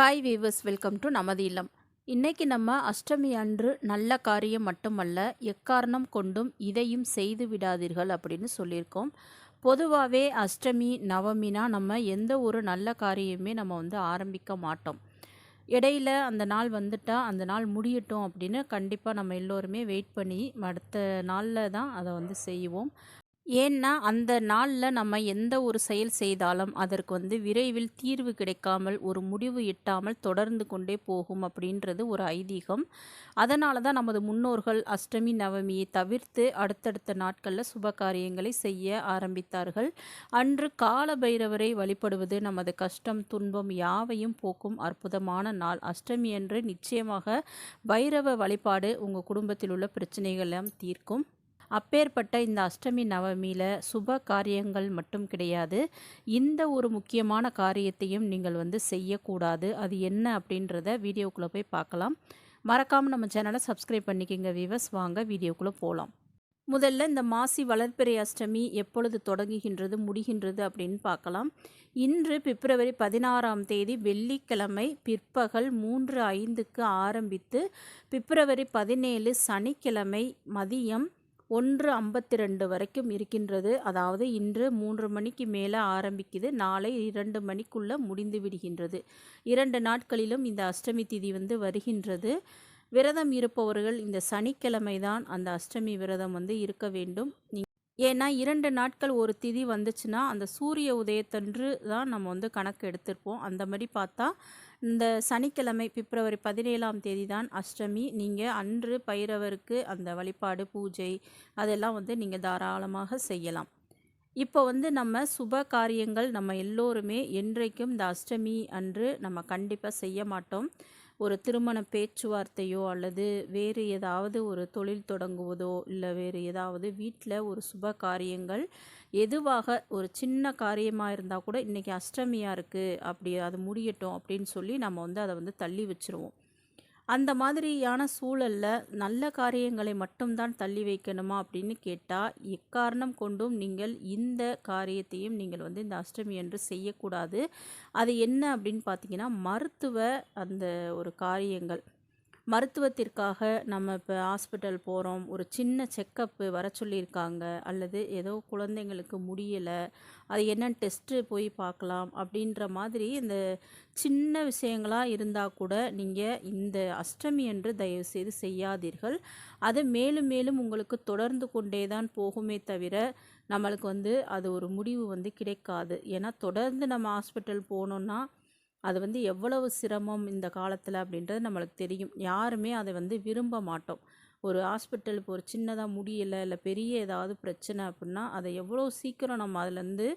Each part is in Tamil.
ஹாய் வீவர்ஸ் வெல்கம் டு நமது இல்லம். இன்றைக்கி நம்ம அஷ்டமி அன்று நல்ல காரியம் மட்டுமல்ல எக்காரணம் கொண்டும் இதையும் செய்து விடாதீர்கள் அப்படின்னு சொல்லியிருக்கோம். பொதுவாகவே அஷ்டமி நவமினா நம்ம எந்த ஒரு நல்ல காரியமே நம்ம வந்து ஆரம்பிக்க மாட்டோம். இடையில அந்த நாள் வந்துட்டால் அந்த நாள் முடியட்டும் அப்படின்னு கண்டிப்பாக நம்ம எல்லோருமே வெயிட் பண்ணி அடுத்த நாளில் தான் அதை வந்து செய்வோம். ஏன்னா அந்த நாளில் நம்ம எந்த ஒரு செயல் செய்தாலும் அதற்கு வந்து விரைவில் தீர்வு கிடைக்காமல் ஒரு முடிவு எட்டாமல் தொடர்ந்து கொண்டே போகும் அப்படின்றது ஒரு ஐதீகம். அதனால தான் நமது முன்னோர்கள் அஷ்டமி நவமியை தவிர்த்து அடுத்தடுத்த நாட்களில் சுப காரியங்களை செய்ய ஆரம்பித்தார்கள். அன்று கால பைரவரை வழிபடுவது நமது கஷ்டம் துன்பம் யாவையும் போக்கும் அற்புதமான நாள். அஷ்டமி அன்று நிச்சயமாக பைரவ வழிபாடு உங்கள் குடும்பத்தில் உள்ள பிரச்சனைகளெல்லாம் தீர்க்கும். அப்பேற்பட்ட இந்த அஷ்டமி நவமியில் சுப காரியங்கள் மட்டும் கிடையாது. இந்த ஒரு முக்கியமான காரியத்தையும் நீங்கள் வந்து செய்யக்கூடாது. அது என்ன அப்படின்றத வீடியோக்குள்ளே போய் பார்க்கலாம். மறக்காமல் நம்ம சேனலை சப்ஸ்கிரைப் பண்ணிக்கோங்க விவஸ் வாங்க வீடியோக்குள்ளே போகலாம் முதல்ல இந்த மாசி வளர்ப்பிறை அஷ்டமி எப்பொழுது தொடங்குகின்றது முடிகின்றது அப்படின்னு பார்க்கலாம். இன்று பிப்ரவரி பதினாறாம் தேதி வெள்ளிக்கிழமை பிற்பகல் மூன்று ஐந்துக்கு ஆரம்பித்து பிப்ரவரி பதினேழு சனிக்கிழமை மதியம் ஒன்று ஐம்பத்தி ரெண்டு வரைக்கும் இருக்கின்றது. அதாவது இன்று மூன்று மணிக்கு மேலே ஆரம்பிக்குது. நாளை இரண்டு மணிக்குள்ளே முடிந்து விடுகின்றது. இரண்டு நாட்களிலும் இந்த அஷ்டமி திதி வந்து வருகின்றது. விரதம் இருப்பவர்கள் இந்த சனிக்கிழமை தான் அந்த அஷ்டமி விரதம் வந்து இருக்க வேண்டும். ஏன்னா இரண்டு நாட்கள் ஒரு திதி வந்துச்சுன்னா அந்த சூரிய உதயத்தன்று தான் நம்ம வந்து கணக்கு எடுத்திருப்போம். அந்த மாதிரி பார்த்தா இந்த சனிக்கிழமை பிப்ரவரி பதினேழாம் தேதி தான் அஷ்டமி. நீங்கள் அன்று பைரவருக்கு அந்த வழிபாடு பூஜை அதெல்லாம் வந்து நீங்கள் தாராளமாக செய்யலாம். இப்போ வந்து நம்ம சுப காரியங்கள் நம்ம எல்லோருமே என்றைக்கும் இந்த அஷ்டமி அன்று நம்ம கண்டிப்பாக செய்ய மாட்டோம். ஒரு திருமண பேச்சுவார்த்தையோ அல்லது வேறு ஏதாவது ஒரு தொழில் தொடங்குவதோ இல்லை வேறு ஏதாவது வீட்டில் ஒரு சுப காரியங்கள் எதுவாக ஒரு சின்ன காரியமாக இருந்தால் கூட இன்றைக்கி அஷ்டமியாக இருக்குது அப்படி அது முடியட்டும் அப்படின்னு சொல்லி நம்ம வந்து அதை வந்து தள்ளி வச்சுருவோம். அந்த மாதிரியான சூழலில் நல்ல காரியங்களை மட்டும்தான் தள்ளி வைக்கணுமா அப்படின்னு கேட்டால் எக்காரணம் கொண்டும் நீங்கள் இந்த காரியத்தையும் நீங்கள் வந்து இந்த அஷ்டமி என்று செய்யக்கூடாது. அது என்ன அப்படின்னு பார்த்தீங்கன்னா மருத்துவ அந்த ஒரு காரியங்கள். மருத்துவத்திற்காக நம்ம இப்போ ஹாஸ்பிட்டல் போகிறோம் ஒரு சின்ன செக்கப்பு வர சொல்லியிருக்காங்க. அல்லது ஏதோ குழந்தைங்களுக்கு முடியலை. அது என்னென்னு டெஸ்ட்டு போய் பார்க்கலாம் அப்படின்ற மாதிரி இந்த சின்ன விஷயங்களாக இருந்தால் கூட நீங்கள் இந்த அஷ்டமி என்று தயவுசெய்து செய்யாதீர்கள். அது மேலும் மேலும் உங்களுக்கு தொடர்ந்து கொண்டே தான் போகுமே தவிர நம்மளுக்கு வந்து அது ஒரு முடிவு வந்து கிடைக்காது. ஏன்னா தொடர்ந்து நம்ம ஹாஸ்பிட்டல் போனோன்னா அது வந்து எவ்வளவு சிரமம் இந்த காலத்தில் அப்படின்றது நம்மளுக்கு தெரியும். யாருமே அதை வந்து விரும்ப மாட்டோம். ஒரு ஹாஸ்பிட்டல் இப்போ ஒரு சின்னதாக முடியலை இல்லை பெரிய ஏதாவது பிரச்சனை அப்படின்னா அதை எவ்வளோ சீக்கிரம் நம்ம அதுலேருந்து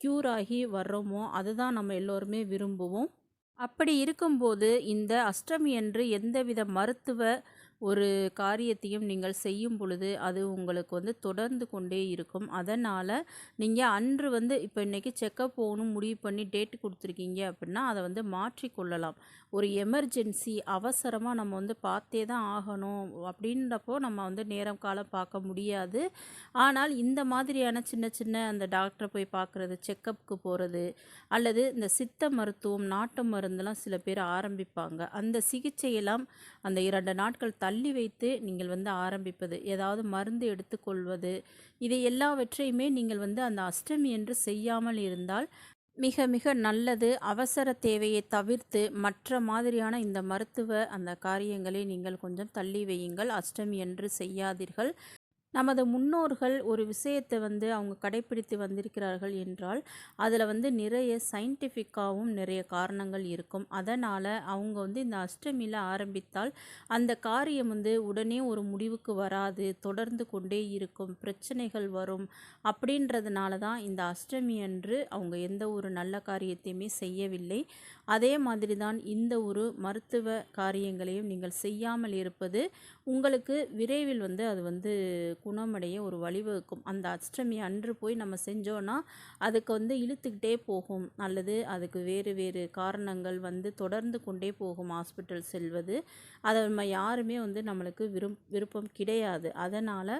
க்யூர் ஆகி வர்றோமோ அதுதான் நம்ம எல்லோருமே விரும்புவோம். அப்படி இருக்கும்போது இந்த அஷ்டமி என்று எந்தவித மருத்துவ ஒரு காரியத்தையும் நீங்கள் செய்யும் பொழுது அது உங்களுக்கு வந்து தொடர்ந்து கொண்டே இருக்கும். அதனால் நீங்கள் அன்று வந்து இப்போ இன்றைக்கி செக்கப் போகணும் முடிவு பண்ணி டேட் கொடுத்துருக்கீங்க அப்படின்னா அதை வந்து மாற்றிக்கொள்ளலாம். ஒரு எமர்ஜென்சி அவசரமாக நம்ம வந்து பார்த்தே தான் ஆகணும் அப்படின்றப்போ நம்ம வந்து நேரம் காலம் பார்க்க முடியாது. ஆனால் இந்த மாதிரியான சின்ன சின்ன அந்த டாக்டரை போய் பார்க்குறது செக்கப்புக்கு போகிறது அல்லது இந்த சித்த மருத்துவம் நாட்டு மருந்தெல்லாம் சில பேர் ஆரம்பிப்பாங்க. அந்த சிகிச்சையெல்லாம் அந்த இரண்டு நாட்கள் தள்ளி தள்ளி வைத்து நீங்கள் வந்து ஆரம்பிப்பது ஏதாவது மருந்து எடுத்துக்கொள்வது இதை எல்லாவற்றையுமே நீங்கள் வந்து அந்த அஷ்டமி என்று செய்யாமல் இருந்தால் மிக மிக நல்லது. அவசர தேவையை தவிர்த்து மற்ற மாதிரியான இந்த மருத்துவ அந்த காரியங்களை நீங்கள் கொஞ்சம் தள்ளி வையுங்கள். அஷ்டமி என்று செய்யாதீர்கள். நமது முன்னோர்கள் ஒரு விஷயத்தை வந்து அவங்க கடைப்பிடித்து வந்திருக்கிறார்கள் என்றால் அதில் வந்து நிறைய சயின்டிஃபிக்காகவும் நிறைய காரணங்கள் இருக்கும். அதனால் அவங்க வந்து இந்த அஷ்டமியில் ஆரம்பித்தால் அந்த காரியம் வந்து உடனே ஒரு முடிவுக்கு வராது தொடர்ந்து கொண்டே இருக்கும் பிரச்சனைகள் வரும் அப்படின்றதுனால தான் இந்த அஷ்டமி அன்று அவங்க எந்த ஒரு நல்ல காரியத்தையுமே செய்யவில்லை. அதே மாதிரி தான் இந்த ஒரு மருத்துவ காரியங்களையும் நீங்கள் செய்யாமல் இருப்பது உங்களுக்கு விரைவில் வந்து அது வந்து குணமடைய ஒரு வழிவகுக்கும். அந்த அஷ்டமி அன்று போய் நம்ம செஞ்சோன்னா அதுக்கு வந்து இழுத்துக்கிட்டே போகும். அல்லது அதுக்கு வேறு வேறு காரணங்கள் வந்து தொடர்ந்து கொண்டே போகும் ஹாஸ்பிட்டல் செல்வது. அதை நம்ம யாருமே வந்து நம்மளுக்கு விரும் விருப்பம் கிடையாது. அதனால்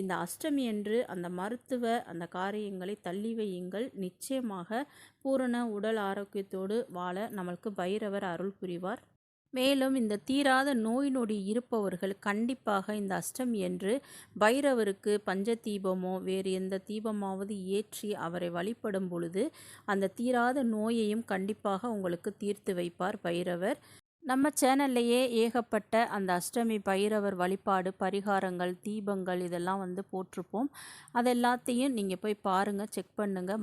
இந்த அஷ்டமி அன்று அந்த மருத்துவ அந்த காரியங்களை தள்ளி வையுங்கள். நிச்சயமாக பூரண உடல் ஆரோக்கியத்தோடு வாழ நம்மளுக்கு பைரவர் அருள் புரிவார். மேலும் இந்த தீராத நோய் நொடி இருப்பவர்கள் கண்டிப்பாக இந்த அஷ்டமி என்று பைரவருக்கு பஞ்ச தீபமோ வேறு எந்த தீபமாவது ஏற்றி அவரை வழிபடும் பொழுது அந்த தீராத நோயையும் கண்டிப்பாக உங்களுக்கு தீர்த்து வைப்பார் பைரவர். நம்ம சேனல்லையே ஏகப்பட்ட அந்த அஷ்டமி பைரவர் வழிபாடு பரிகாரங்கள் தீபங்கள் இதெல்லாம் வந்து போட்டிருப்போம். அது எல்லாத்தையும் நீங்கள் போய் பாருங்கள் செக் பண்ணுங்கள்